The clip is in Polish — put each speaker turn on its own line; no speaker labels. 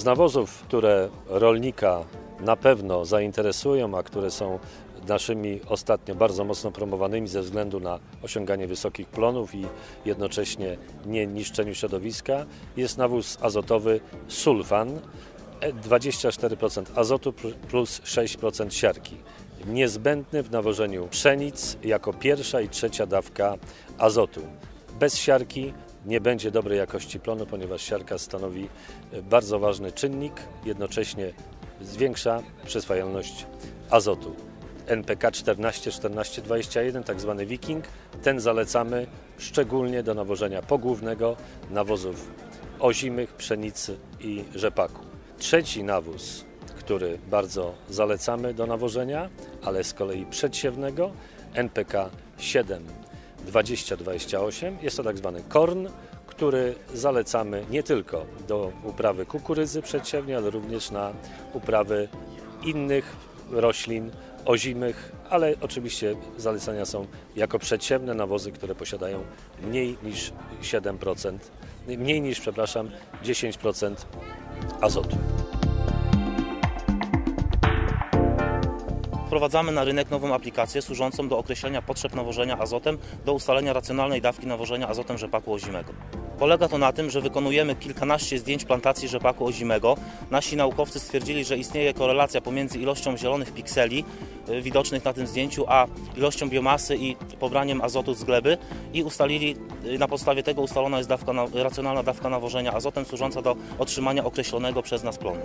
Z nawozów, które rolnika na pewno zainteresują, a które są naszymi ostatnio bardzo mocno promowanymi ze względu na osiąganie wysokich plonów i jednocześnie nie niszczeniu środowiska, jest nawóz azotowy sulfan. 24% azotu plus 6% siarki. Niezbędny w nawożeniu pszenic jako pierwsza i trzecia dawka azotu. Bez siarki nie będzie dobrej jakości plonu, ponieważ siarka stanowi bardzo ważny czynnik, jednocześnie zwiększa przyswajalność azotu. NPK 14 14 21, tak zwany Viking, ten zalecamy szczególnie do nawożenia pogłównego nawozów ozimych, pszenicy i rzepaku. Trzeci nawóz, który bardzo zalecamy do nawożenia, ale z kolei przedsiewnego, NPK 7 2028, jest to tak zwany korn, który zalecamy nie tylko do uprawy kukurydzy przedsiewnej, ale również na uprawy innych roślin ozimych, ale oczywiście zalecenia są jako przedsiewne nawozy, które posiadają mniej niż 7%, mniej niż, przepraszam, 10% azotu.
Wprowadzamy na rynek nową aplikację służącą do określenia potrzeb nawożenia azotem do ustalenia racjonalnej dawki nawożenia azotem rzepaku ozimego. Polega to na tym, że wykonujemy kilkanaście zdjęć plantacji rzepaku ozimego. Nasi naukowcy stwierdzili, że istnieje korelacja pomiędzy ilością zielonych pikseli y, widocznych na tym zdjęciu, a ilością biomasy i pobraniem azotu z gleby i ustalili, y, na podstawie tego ustalona jest dawka, racjonalna dawka nawożenia azotem służąca do otrzymania określonego przez nas plonu.